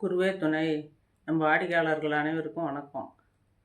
குருவே துணை. நம்ம வாடிக்கையாளர்கள் அனைவருக்கும் வணக்கம்.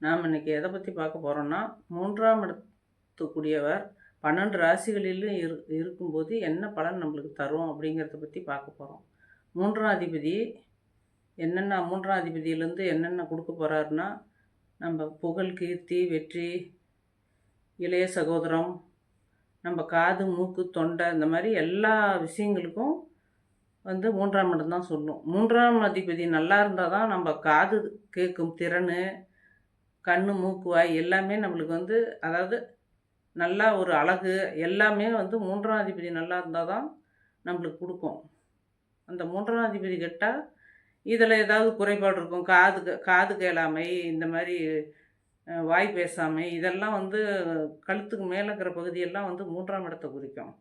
நாம் இன்னைக்கு எதை பற்றி பார்க்க போகிறோம்னா மூன்றாம் இடத்துக்குரியவர் பன்னெண்டு ராசிகளிலும் இரு இருக்கும்போது என்ன பலன் நம்மளுக்கு தரும் அப்படிங்கிறத பற்றி பார்க்க போகிறோம் மூன்றாம் அதிபதி என்னென்ன மூன்றாம் அதிபதியிலேருந்து என்னென்ன கொடுக்க போகிறாருன்னா நம்ம புகழ் கீர்த்தி வெற்றி இளைய சகோதரம் நம்ம காது மூக்கு தொண்டை இந்த மாதிரி எல்லா விஷயங்களுக்கும் வந்து மூன்றாம் இடம் தான் சொல்லும் மூன்றாம் அதிபதி நல்லா இருந்தால் தான் நம்ம காது கேட்கும் திறன் கண்ணு மூக்கு வாய் எல்லாமே நம்மளுக்கு வந்து அதாவது நல்லா ஒரு அழகு எல்லாமே வந்து மூன்றாம் அதிபதி நல்லா இருந்தால் தான் நம்மளுக்கு கொடுக்கும். அந்த மூன்றாம் அதிபதி கெட்டால் இதில் ஏதாவது குறைபாடு இருக்கும் காது காது கேளாமை இந்த மாதிரி வாய் பேசாமை இதெல்லாம் வந்து கழுத்துக்கு மேலே இருக்கிற பகுதியெல்லாம் வந்து மூன்றாம் இடத்தை குறிக்கும்.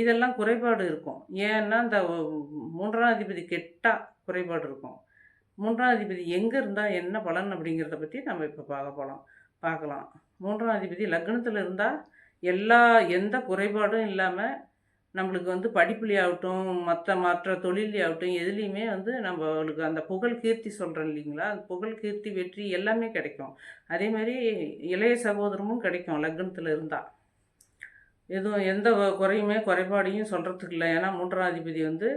இதெல்லாம் குறைபாடு இருக்கும். ஏன்னா இந்த மூன்றாம் அதிபதி கெட்டால் குறைபாடு இருக்கும். மூன்றாம் அதிபதி எங்கே இருந்தால் என்ன பலன் அப்படிங்கிறத பற்றி நம்ம இப்போ பார்க்க போகலாம் பார்க்கலாம். மூன்றாம் அதிபதி லக்னத்தில் இருந்தால் எல்லா எந்த குறைபாடும் இல்லாமல் நம்மளுக்கு வந்து படிப்புலையாகட்டும் மற்ற மற்ற தொழிலையாகட்டும் எதுலேயுமே வந்து நம்மளுக்கு அந்த புகழ் கீர்த்தி சொல்கிறோம் இல்லைங்களா? அந்த புகழ் கீர்த்தி வெற்றி எல்லாமே கிடைக்கும். அதே மாதிரி இளைய சகோதரமும் கிடைக்கும் லக்னத்தில் இருந்தால் எதுவும் எந்த குறையுமே குறைபாடையும் சொல்கிறதுக்கு இல்லை. ஏன்னா மூன்றாம் அதிபதி வந்து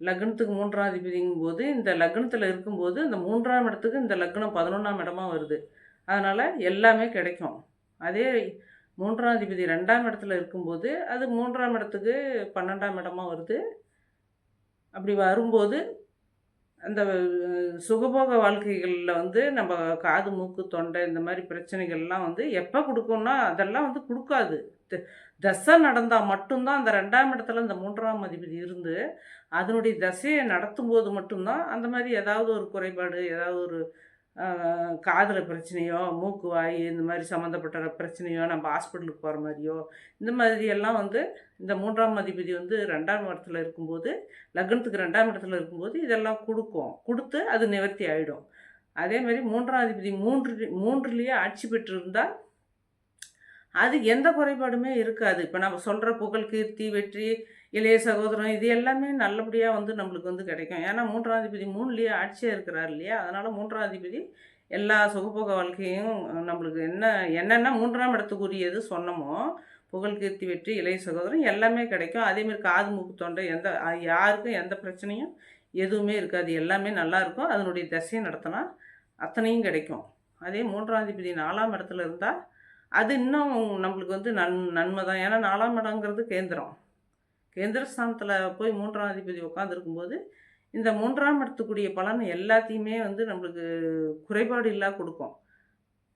லக்னத்துக்கு மூன்றாம் அதிபதிங்கும் போது இந்த லக்னத்தில் இருக்கும்போது இந்த மூன்றாம் இடத்துக்கு இந்த லக்னம் பதினொன்றாம் இடமா வருது. அதனால் எல்லாமே கிடைக்கும். அதே மூன்றாம் அதிபதி ரெண்டாம் இடத்துல இருக்கும்போது அது மூன்றாம் இடத்துக்கு பன்னெண்டாம் இடமா வருது. அப்படி வரும்போது அந்த சுகபோக வாழ்க்கைகளில் வந்து நம்ம காது மூக்கு தொண்டை இந்த மாதிரி பிரச்சனைகள்லாம் வந்து எப்போ கொடுக்கணும்னா அதெல்லாம் வந்து கொடுக்காது. த- தசை நடந்தால் மட்டும்தான் அந்த ரெண்டாம் இடத்துல இந்த மூன்றாம் அதிபதி இருந்து அதனுடைய தசையை நடத்தும் போது மட்டும்தான் அந்த மாதிரி ஏதாவது ஒரு குறைபாடு ஏதாவது ஒரு காதில் பிரச்சனையோ மூக்கு வாய் இந்த மாதிரி சம்மந்தப்பட்ட பிரச்சனையோ நம்ம ஹாஸ்பிட்டலுக்கு போகிற மாதிரியோ இந்த மாதிரி எல்லாம் வந்து இந்த மூன்றாம் அதிபதி வந்து ரெண்டாம் இடத்துல இருக்கும்போது லக்னத்துக்கு ரெண்டாம் இடத்துல இருக்கும்போது இதெல்லாம் கொடுக்கும். கொடுத்து அது நிவர்த்தி ஆகிடும் அதே மாதிரி மூன்றாம் அதிபதி மூன்று மூன்றுலேயே ஆட்சி பெற்றிருந்தால் அது எந்த குறைபாடுமே இருக்காது. இப்போ நம்ம சொல்கிற புகழ் கீர்த்தி வெற்றி இளைய சகோதரம் இது எல்லாமே நல்லபடியாக வந்து நம்மளுக்கு வந்து கிடைக்கும். ஏன்னா மூன்றாம் அதிபதி மூணுலேயே ஆட்சியாக இருக்கிறார் இல்லையா? அதனால் மூன்றாம் அதிபதி எல்லா சுகபோக வாழ்க்கையும் நம்மளுக்கு என்ன என்னென்ன மூன்றாம் இடத்துக்குரியது சொன்னமோ புகழ் கீர்த்தி வெற்றி இளைய சகோதரம் எல்லாமே கிடைக்கும். அதேமாதிரி காது மூக்கு தொண்டை எந்த யாருக்கும் எந்த பிரச்சனையும் எதுவுமே இருக்காது. எல்லாமே நல்லா இருக்கும். அதனுடைய திசையை நடத்தினா அத்தனையும் கிடைக்கும். அதே மூன்றாம் அதிபதி நாலாம் இடத்துல இருந்தால் அது இன்னும் நம்மளுக்கு வந்து நன் நன்மை தான். ஏன்னா நாலாம் இடங்கிறது கேந்திரம். கேந்திரஸ்தானத்தில் போய் மூன்றாம் அதிபதி உட்காந்துருக்கும்போது இந்த மூன்றாம் இடத்துக்குரிய பலன் எல்லாத்தையுமே வந்து நம்மளுக்கு குறைபாடு இல்லா கொடுக்கும்.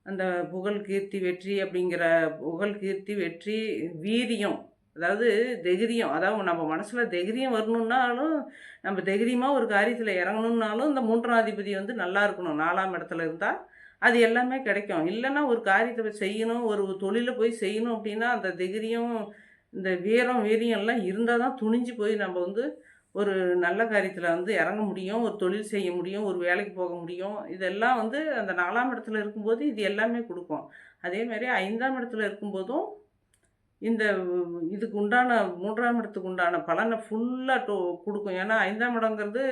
அந்த புகழ் கீர்த்தி வெற்றி அப்படிங்கிற புகழ் கீர்த்தி வெற்றி வீரியம் அதாவது தைரியம் அதாவது நம்ம மனசில் தைரியம் வரணுன்னாலும் நம்ம தைரியமாக ஒரு காரியத்தில் இறங்கணுன்னாலும் இந்த மூன்றாம் அதிபதி வந்து நல்லா இருக்கணும். நாலாம் இடத்துல இருந்தால் அது எல்லாமே கிடைக்கும். இல்லைன்னா ஒரு காரியத்தை செய்யணும் ஒரு தொழிலை போய் செய்யணும் அப்படின்னா அந்த தைரியம் இந்த வீரம் வீரியம் எல்லாம் இருந்தால் தான் துணிஞ்சு போய் நம்ம வந்து ஒரு நல்ல காரியத்தில் வந்து இறங்க முடியும் ஒரு தொழில் செய்ய முடியும் ஒரு வேலைக்கு போக முடியும். இதெல்லாம் வந்து அந்த நாலாம் இடத்துல இருக்கும்போது இது எல்லாமே கொடுக்கும். அதே மாதிரி ஐந்தாம் இடத்துல இருக்கும்போதும் இந்த இதுக்கு உண்டான மூன்றாம் இடத்துக்கு உண்டான பலனை ஃபுல்லாக டோ கொடுக்கும். ஏன்னா ஐந்தாம் இடங்கிறது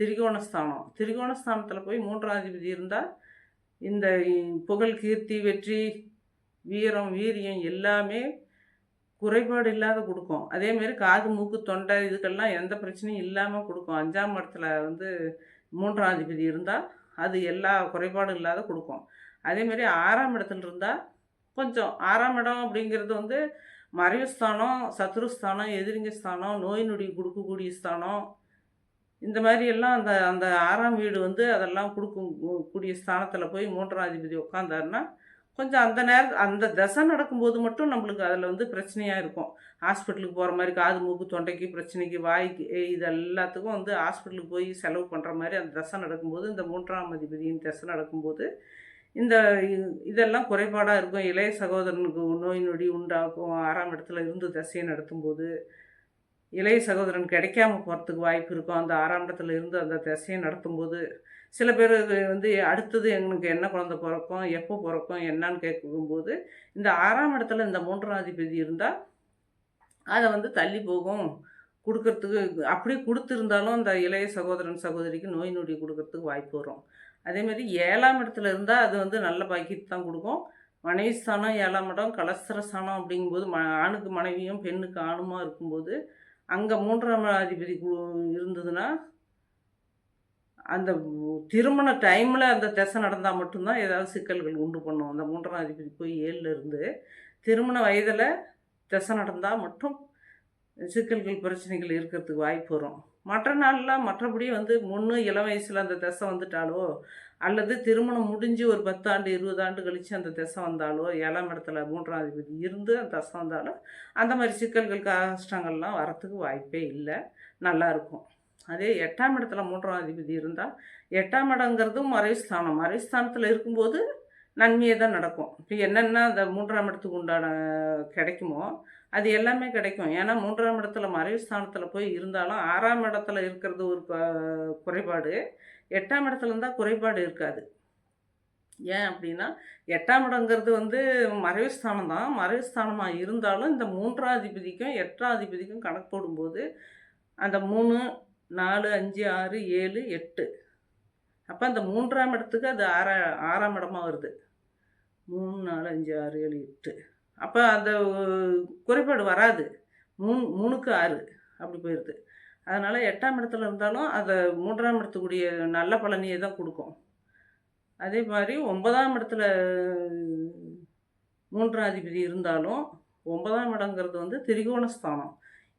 திரிகோணஸ்தானம். திரிகோணஸ்தானத்தில் போய் மூன்றாம் அதிபதி இருந்தால் இந்த புகழ் கீர்த்தி வெற்றி வீரம் வீரியம் எல்லாமே குறைபாடு இல்லாத கொடுக்கும். அதேமாரி காது மூக்கு தொண்டை இதுக்கெல்லாம் எந்த பிரச்சனையும் இல்லாமல் கொடுக்கும். அஞ்சாம் இடத்துல வந்து மூன்றாம் அதிபதி இருந்தால் அது எல்லா குறைபாடும் இல்லாத கொடுக்கும். அதேமாரி ஆறாம் இடத்துல இருந்தால் கொஞ்சம் ஆறாம் இடம் அப்படிங்கிறது வந்து மறைவு ஸ்தானம் சத்ருஸ்தானம் எதிரிங்க ஸ்தானம் நோய் நொடி கொடுக்கக்கூடிய ஸ்தானம். இந்த மாதிரி எல்லாம் அந்த அந்த ஆறாம் வீடு வந்து அதெல்லாம் கொடுக்கும் கூடிய ஸ்தானத்தில் போய் மூன்றாம் அதிபதி உட்காந்தாருன்னா கொஞ்சம் அந்த நேரம் அந்த தசை நடக்கும்போது மட்டும் நம்மளுக்கு அதில் வந்து பிரச்சனையாக இருக்கும். ஹாஸ்பிட்டலுக்கு போகிற மாதிரி காது மூக்கு தொண்டைக்கு பிரச்சனைக்கு வாய்க்கு இது எல்லாத்துக்கும் வந்து ஹாஸ்பிட்டலுக்கு போய் செலவு பண்ணுற மாதிரி அந்த தசை நடக்கும்போது இந்த மூன்றாம் அதிபதியின் தசை நடக்கும்போது இந்த இதெல்லாம் குறைபாடாக இருக்கும். இளைய சகோதரனுக்கு நோய் நொடி உண்டாகும். ஆறாம் இடத்துல இருந்து தசையை நடத்தும்போது இளைய சகோதரன் கிடைக்காம போகிறதுக்கு வாய்ப்பு இருக்கும். அந்த ஆறாம் இடத்துல இருந்து அந்த திசையை நடத்தும்போது சில பேர் வந்து அடுத்தது எங்களுக்கு என்ன குழந்தை பிறக்கும் எப்போ பிறக்கும் என்னன்னு கேட்கும்போது இந்த ஆறாம் இடத்துல இந்த மூன்றாம் அதிபதி இருந்தால் அதை வந்து தள்ளி போகும். கொடுக்கறதுக்கு அப்படியே கொடுத்துருந்தாலும் அந்த இளைய சகோதரன் சகோதரிக்கு நோய் நொடி கொடுக்கறதுக்கு வாய்ப்பு வரும். அதேமாதிரி ஏழாம் இடத்துல இருந்தால் அது வந்து நல்ல பாக்கியத்தை தான் கொடுக்கும். மனைவி ஸ்தானம் ஏழாம் இடம் கலஸ்திர ஸ்தானம் அப்படிங்கும்போது ம ஆணுக்கு மனைவியும் பெண்ணுக்கு ஆணுமா இருக்கும்போது அங்கே மூன்றாம் அதிபதி கு- இருந்ததுன்னா அந்த திருமண டைமில் அந்த திசை நடந்தால் மட்டும்தான் ஏதாவது சிக்கல்கள் உண்டு பண்ணும். அந்த மூன்றாம் அதிபதி போய் ஏழில் இருந்து திருமண வயதில் திசை நடந்தால் மட்டும் சிக்கல்கள் பிரச்சனைகள் இருக்கிறதுக்கு வாய்ப்பு வரும். மற்ற நாளில் மற்றபடி வந்து முன்னு இளம் வயசில் அந்த திசை வந்துட்டாலோ அல்லது திருமணம் முடிஞ்சு ஒரு பத்தாண்டு இருபது ஆண்டு கழித்து அந்த திசை வந்தாலோ ஏழாம் இடத்துல மூன்றாம் அதிபதி இருந்து அந்த திசை வந்தாலோ அந்த மாதிரி சிக்கல்கள் கஷ்டங்கள்லாம் வரத்துக்கு வாய்ப்பே இல்லை. நல்லா இருக்கும். அதே எட்டாம் இடத்துல மூன்றாம் அதிபதி இருந்தால் எட்டாம் இடங்கிறதும் மறைஸ்தானம் மறைஸ்தானத்தில் இருக்கும்போது நன்மையே தான் நடக்கும். இப்போ என்னென்ன அந்த மூன்றாம் இடத்துக்கு உண்டான கிடைக்குமோ அது எல்லாமே கிடைக்கும். ஏன்னா மூன்றாம் இடத்துல மறைவு ஸ்தானத்தில் போய் இருந்தாலும் ஆறாம் இடத்துல இருக்கிறது ஒரு குறைபாடு. எட்டாம் இடத்துல இருந்தால் குறைபாடு இருக்காது. ஏன் அப்படின்னா எட்டாம் இடங்கிறது வந்து மறைவு ஸ்தானம் தான். மறைவு ஸ்தானமாக இருந்தாலும் இந்த மூன்றாம் அதிபதிக்கும் எட்டாம் அதிபதிக்கும் கணக்கு போடும்போது அந்த மூணு நாலு அஞ்சு ஆறு ஏழு எட்டு. அப்போ அந்த மூன்றாம் இடத்துக்கு அது ஆறா ஆறாம் இடமாக வருது. மூணு நாலு அஞ்சு ஆறு ஏழு எட்டு. அப்போ அந்த குறைபாடு வராது. மூணு மூணுக்கு ஆறு அப்படி போயிடுது அதனால் எட்டாம் இடத்துல இருந்தாலும் அதை மூன்றாம் இடத்துக்குரிய நல்ல பலனையே தான் கொடுக்கும். அதே மாதிரி ஒன்பதாம் இடத்துல மூன்றாம் அதிபதி இருந்தாலும் ஒன்பதாம் இடங்கிறது வந்து திரிகோணஸ்தானம்.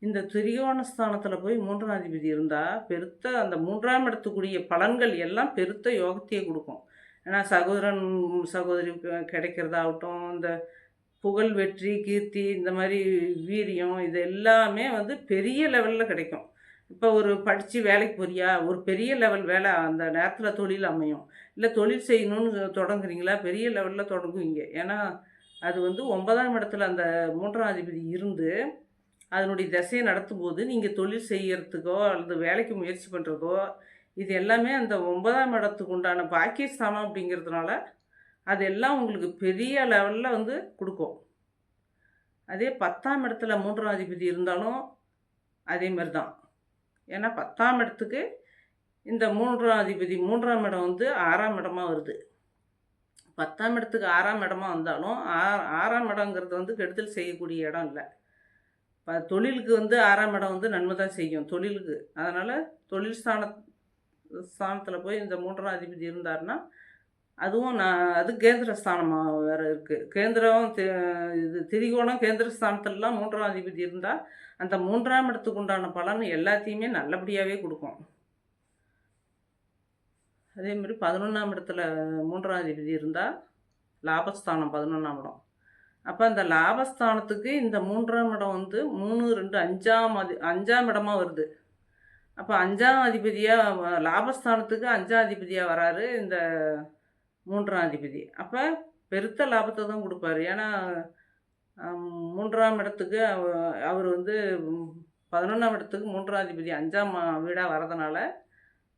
இந்த திரிகோணஸ்தானத்தில் போய் மூன்றாம் அதிபதி இருந்தால் பெருத்த அந்த மூன்றாம் இடத்துக்குரிய பலன்கள் எல்லாம் பெருத்த யோகத்தையே கொடுக்கும். ஏன்னா சகோதரன் சகோதரி கிடைக்கிறதாகட்டும் இந்த புகழ் வெற்றி கீர்த்தி இந்த மாதிரி வீரியம் இது எல்லாமே வந்து பெரிய லெவலில் கிடைக்கும். இப்போ ஒரு படித்து வேலைக்கு போறியா? ஒரு பெரிய லெவல் வேலை அந்த நேரத்தில் தொழில் அமையும். இல்லை தொழில் செய்யணும்னு தொடங்குறீங்களா? பெரிய லெவலில் தொடங்குவீங்க. ஏன்னா அது வந்து ஒன்பதாம் இடத்துல அந்த மூன்றாம் அதிபதி இருந்து அதனுடைய திசையை நடத்தும் போது நீங்கள் தொழில் செய்யறதுக்கோ அல்லது வேலைக்கு முயற்சி பண்ணுறதோ இது எல்லாமே அந்த ஒன்பதாம் இடத்துக்கு உண்டான பாக்கியஸ்தானம் அப்படிங்கிறதுனால அது எல்லாம் உங்களுக்கு பெரிய லெவலில் வந்து கொடுக்கும். அதே பத்தாம் இடத்துல மூன்றாம் அதிபதி இருந்தாலும் அதே மாதிரி தான். ஏன்னா பத்தாம் இடத்துக்கு இந்த மூன்றாம் அதிபதி மூன்றாம் இடம் வந்து ஆறாம் இடமா வருது. பத்தாம் இடத்துக்கு ஆறாம் இடமா வந்தாலும் ஆறாம் இடங்கிறது வந்து கெடுதல் செய்யக்கூடிய இடம் இல்லை. இப்போ தொழிலுக்கு வந்து ஆறாம் இடம் வந்து நன்மை தான் செய்யும் தொழிலுக்கு. அதனால் தொழில் ஸ்தான ஸ்தானத்தில் போய் இந்த மூன்றாம் அதிபதி இருந்தாருன்னா அதுவும் நான் அது கேந்திர ஸ்தானமாக வேறு இருக்குது கேந்திரம் இது திரிகோணம் கேந்திர ஸ்தானத்துலலாம் மூன்றாம் அதிபதி இருந்தால் அந்த மூன்றாம் இடத்துக்கு உண்டான பலன் எல்லாத்தையுமே நல்லபடியாகவே கொடுக்கும். அதே மாதிரி பதினொன்றாம் இடத்துல மூன்றாம் அதிபதி இருந்தால் லாபஸ்தானம் பதினொன்றாம் இடம். அப்போ அந்த லாபஸ்தானத்துக்கு இந்த மூன்றாம் இடம் வந்து மூணு ரெண்டு அஞ்சாம் அதி அஞ்சாம் இடமா வருது. அப்போ அஞ்சாம் அதிபதியாக லாபஸ்தானத்துக்கு அஞ்சாம் அதிபதியாக வராரு இந்த மூன்றாம் அதிபதி. அப்போ பெருத்த லாபத்தை தான் கொடுப்பாரு. ஏன்னா மூன்றாம் இடத்துக்கு அவ- அவர் வந்து பதினொன்றாம் இடத்துக்கு மூன்றாம் அதிபதி அஞ்சாம் வீடாக வரதுனால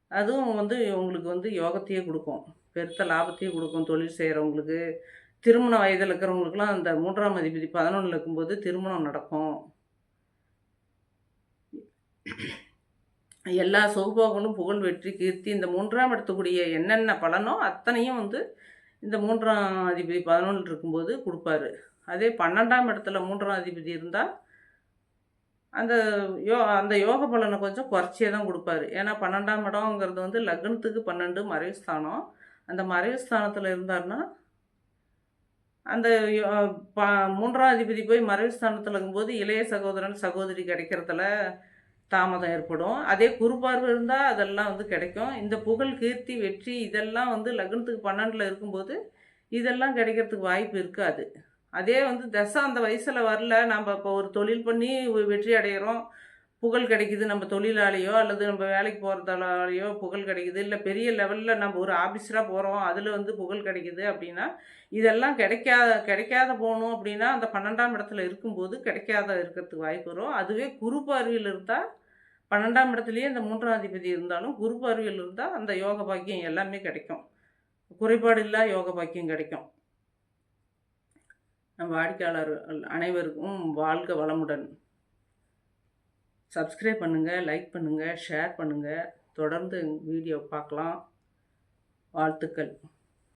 அதுவும் வந்து இவங்களுக்கு வந்து யோகத்தையே கொடுக்கும். பெருத்த லாபத்தையே கொடுக்கும் தொழில் செய்கிறவங்களுக்கு திருமண வயதில் இருக்கிறவங்களுக்குலாம் அந்த மூன்றாம் அதிபதி பதினொன்றில் இருக்கும்போது திருமணம் நடக்கும். எல்லா சௌபோகங்களும் புகழ் வெற்றி கீர்த்தி இந்த மூன்றாம் இடத்துக்குரிய என்னென்ன பலனோ அத்தனையும் வந்து இந்த மூன்றாம் அதிபதி பதினொன்று இருக்கும்போது கொடுப்பாரு. அதே பன்னெண்டாம் இடத்துல மூன்றாம் அதிபதி இருந்தால் அந்த யோ அந்த யோக பலனை கொஞ்சம் குறைச்சியே தான் கொடுப்பாரு. ஏன்னா பன்னெண்டாம் இடங்கிறது வந்து லக்னத்துக்கு பன்னெண்டு மறைவு ஸ்தானம் அந்த மறைவு ஸ்தானத்தில் இருந்தாருன்னா அந்த யோ- ப மூன்றாம் அதிபதி போய் மறைவு ஸ்தானத்தில் இருக்கும்போது இளைய சகோதரன் சகோதரி கிடைக்கிறதுல தாமதம் ஏற்படும். அதே குறுபார்வை இருந்தால் அதெல்லாம் வந்து கிடைக்கும். இந்த புகழ் கீர்த்தி வெற்றி இதெல்லாம் வந்து லக்னத்துக்கு பன்னெண்டில் இருக்கும்போது இதெல்லாம் கிடைக்கிறதுக்கு வாய்ப்பு இருக்காது. அதே வந்து தசை அந்த வயசில் வரல. நம்ம இப்போ ஒரு தொழில் பண்ணி வெற்றி அடைகிறோம் புகழ் கிடைக்குது நம்ம தொழிலாளியோ அல்லது நம்ம வேலைக்கு போகிறதாலேயோ புகழ் கிடைக்குது. இல்லை பெரிய லெவலில் நம்ம ஒரு ஆஃபீஸராக போகிறோம் அதில் வந்து புகழ் கிடைக்குது அப்படின்னா இதெல்லாம் கிடைக்காத கிடைக்காத போகணும் அப்படின்னா அந்த பன்னெண்டாம் இடத்துல இருக்கும்போது கிடைக்காத இருக்கிறதுக்கு வாய்ப்பு வரும். அதுவே குரு பார்வையில் இருந்தால் பன்னெண்டாம் இடத்துலையே இந்த மூன்றாம் அதிபதி இருந்தாலும் குரு பார்வையில் இருந்தால் அந்த யோக பாக்கியம் எல்லாமே கிடைக்கும். குறைபாடு இல்லா யோக பாக்கியம் கிடைக்கும். நம் வாடிக்கையாளர் அனைவருக்கும் வாழ்க வளமுடன். சப்ஸ்கிரைப் பண்ணுங்கள் லைக் பண்ணுங்கள் ஷேர் பண்ணுங்கள் தொடர்ந்து வீடியோ பார்க்கலாம். வாழ்த்துக்கள்.